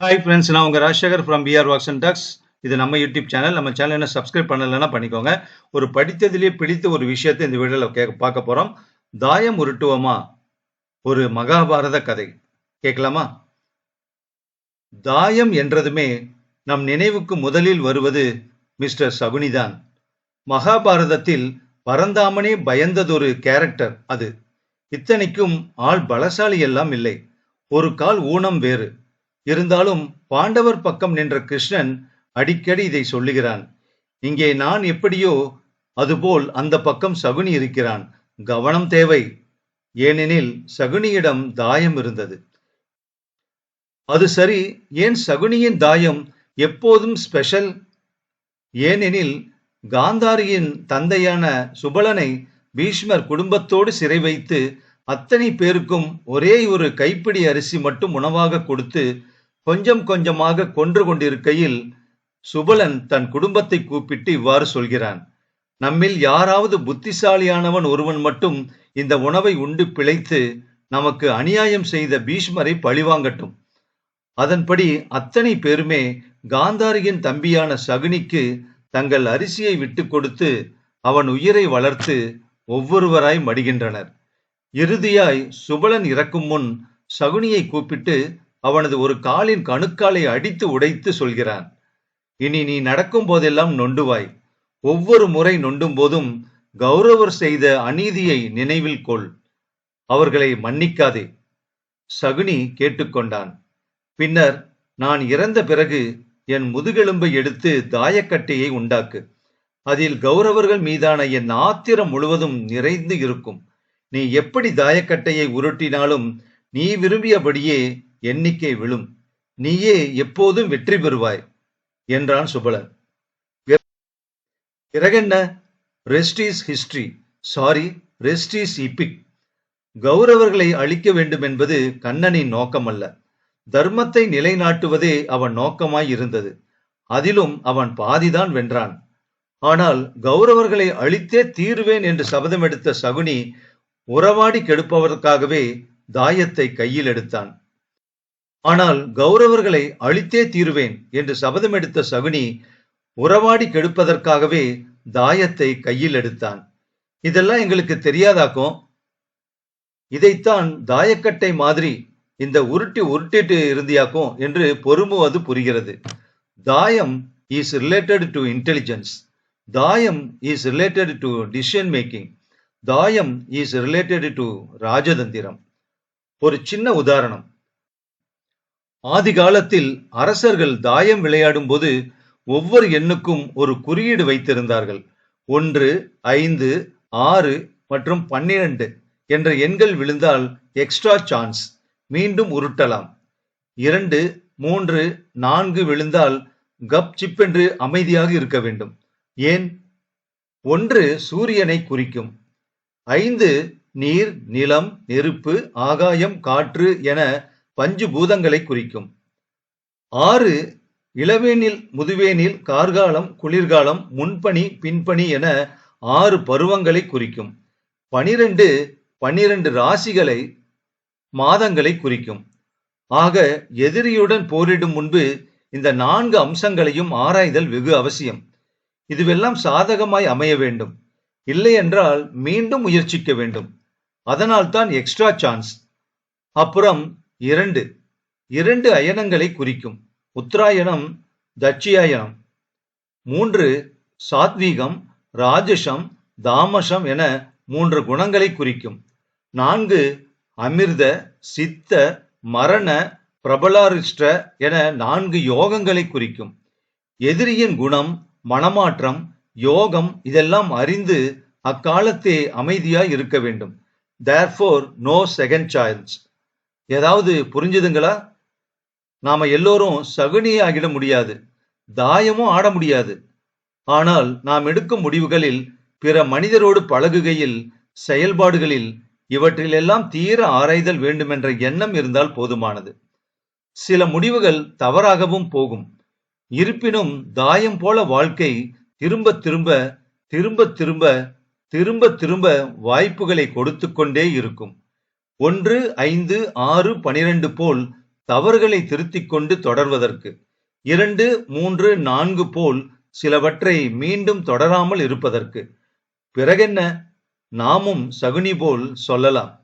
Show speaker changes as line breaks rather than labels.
Hi friends நான் உங்கள் Rajasekar from PR wax and ducks இது நம்ம யூடியூப் சேனல் நம்ம சேனல் என்ன சப்ஸ்கிரைப் பண்ணலைன்னா பண்ணிக்கோங்க. ஒரு படித்ததிலே பிடித்த ஒரு விஷயத்தை இந்த வீடியோவில் கே பார்க்க போகிறோம் தாயம் உருட்டுவோமா? ஒரு மகாபாரத கதை. கேட்கலாமா? தாயம் என்றதுமே நம் நினைவுக்கு முதலில் வருவது மிஸ்டர் சகுனிதான். மகாபாரதத்தில் பரந்தாமனே பயந்ததொரு கேரக்டர் அது. இத்தனைக்கும் ஆள் பலசாலி எல்லாம் இல்லை. ஒரு கால் ஊனம் வேறு. இருந்தாலும் பாண்டவர் பக்கம் நின்ற கிருஷ்ணன் அடிக்கடி இதை சொல்லுகிறான். இங்கே நான் எப்படியோ அதுபோல் அந்த பக்கம் சகுனி இருக்கிறான். கவனம் தேவை. ஏனெனில் சகுனியிடம் தாயம் இருந்தது. அது சரி ஏன் சகுனியின் தாயம் எப்போதும் ஸ்பெஷல் ஏனெனில் காந்தாரியின் தந்தையான சுபலனை பீஷ்மர் குடும்பத்தோடு சிறை வைத்து அத்தனை பேருக்கும் ஒரே ஒரு கைப்பிடி அரிசி மட்டும் உணவாக கொடுத்து கொஞ்சம் கொஞ்சமாக கொன்று கொண்டிருக்கையில் சுபலன் தன் குடும்பத்தை கூப்பிட்டு இவ்வாறு சொல்கிறான். நம்மில் யாராவது புத்திசாலியானவன் ஒருவன் மட்டும் இந்த உணவை உண்டு பிழைத்து நமக்கு அநியாயம் செய்த பீஷ்மரை பழிவாங்கட்டும் அதன்படி அத்தனை பேருமே காந்தாரியின் தம்பியான சகுனிக்கு தங்கள் அரிசியை விட்டு கொடுத்து அவன் உயிரை வளர்த்து ஒவ்வொருவராய் மடிகின்றனர். இறுதியாய் சுபலன் இறக்கும் முன் சகுனியை கூப்பிட்டு அவனது ஒரு காலின் கணுக்காலை அடித்து உடைத்து சொல்கிறான் இனி நீ நடக்கும் போதெல்லாம் நொண்டுவாய். ஒவ்வொரு முறை நொண்டும் போதும் கௌரவர் செய்த அநீதியை நினைவில் கொள். அவர்களை மன்னிக்காதே. சகுனி கேட்டுக்கொண்டான் பின்னர் நான் இறந்த பிறகு என் முதுகெலும்பை எடுத்து தாயக்கட்டையை உண்டாக்கு. அதில் கௌரவர்கள் மீதான என் ஆத்திரம் முழுவதும் நிறைந்து இருக்கும். நீ எப்படி தாயக்கட்டையை உருட்டினாலும் நீ விரும்பியபடியே எண்ணிக்கை விழும். நீயே எப்போதும் வெற்றி பெறுவாய் என்றான் Subalan. பிறகென்ன? Rest is history sorry rest is epic கௌரவர்களை அழிக்க வேண்டும் என்பது கண்ணனின் நோக்கமல்ல. தர்மத்தை நிலைநாட்டுவதே அவன் நோக்கமாய் இருந்தது. அதிலும் அவன் பாதிதான் வென்றான். ஆனால் கௌரவர்களை அழித்தே தீருவேன் என்று சபதம் எடுத்த சகுனி உறவாடி கெடுப்பதற்காகவே தாயத்தை கையில் எடுத்தான். ஆனால் கௌரவர்களை அழித்தே தீருவேன் என்று சபதம் எடுத்த சகுனி உறவாடி கெடுப்பதற்காகவே தாயத்தை கையில் எடுத்தான். இதெல்லாம் எங்களுக்கு தெரியாதாக்கும் இதைத்தான் தாயக்கட்டை மாதிரி இந்த உருட்டி உருட்டிட்டு இருந்தியாக்கும் என்று பொறுமுவது புரிகிறது. தாயம் இஸ் ரிலேட்டட் டு இன்டெலிஜென்ஸ் தாயம் is related to decision making தாயம் இஸ் ரிலேட்டட் டு ராஜதந்திரம். ஒரு சின்ன உதாரணம். ஆதி காலத்தில் அரசர்கள் தாயம் விளையாடும் போது ஒவ்வொரு எண்ணுக்கும் ஒரு குறியீடு வைத்திருந்தார்கள். ஒன்று ஐந்து ஆறு மற்றும் பன்னிரண்டு என்ற எண்கள் விழுந்தால் எக்ஸ்ட்ரா சான்ஸ் மீண்டும் உருட்டலாம். இரண்டு மூன்று நான்கு விழுந்தால் கப் சிப் என்று அமைதியாக இருக்க வேண்டும். ஏன்? ஒன்று சூரியனை குறிக்கும். ஐந்து நீர் நிலம் நெருப்பு ஆகாயம் காற்று என பஞ்சு பூதங்களை குறிக்கும். ஆறு இளவேனில் முதுவேனில் கார்காலம் குளிர்காலம் முன்பனி பின்பனி என ஆறு பருவங்களை குறிக்கும். பனிரெண்டு பனிரெண்டு ராசிகளை மாதங்களை குறிக்கும். ஆக எதிரியுடன் போரிடும் முன்பு இந்த நான்கு அம்சங்களையும் ஆராய்தல் வெகு அவசியம். இதுவெல்லாம் சாதகமாய் அமைய வேண்டும். இல்லை என்றால் மீண்டும் முயற்சிக்க வேண்டும். அதனால்தான் எக்ஸ்ட்ரா சான்ஸ். அப்புறம் இரண்டு இரண்டு அயனங்களை குறிக்கும். உத்தராயணம் தட்சியாயனம். மூன்று சாத்வீகம் ராஜசம் தாமசம் என மூன்று குணங்களை குறிக்கும். நான்கு அமிர்த சித்த மரண பிரபலாரிஷ்ட என நான்கு யோகங்களை குறிக்கும். எதிரியின் குணம் மனமாற்றம் யோகம் இதெல்லாம் அறிந்து அக்காலத்தே அமைதியாய் இருக்க வேண்டும். தேர்ஃபோர் நோ செகண்ட் சாய்ஸ் ஏதாவது புரிஞ்சுதுங்களா? நாம எல்லோரும் சகுனியே ஆகிட முடியாது தாயமும் ஆட முடியாது. ஆனால் நாம் எடுக்கும் முடிவுகளில் பிற மனிதரோடு பழகுகையில் செயல்பாடுகளில் இவற்றிலெல்லாம் தீர ஆராய்தல் வேண்டுமென்ற எண்ணம் இருந்தால் போதுமானது. சில முடிவுகள் தவறாகவும் போகும். இருப்பினும் தாயம் போல வாழ்க்கை திரும்ப திரும்ப திரும்ப திரும்ப திரும்ப திரும்ப வாய்ப்புகளை கொடுத்து கொண்டே இருக்கும். ஒன்று ஐந்து ஆறு பனிரெண்டு போல் தவறுகளை திருத்திக் கொண்டு தொடர்வதற்கு. இரண்டு மூன்று நான்கு போல் சிலவற்றை மீண்டும் தொடராமல் இருப்பதற்கு. பிறகென்ன? நாமும் சகுனி போல் சொல்லலாம்.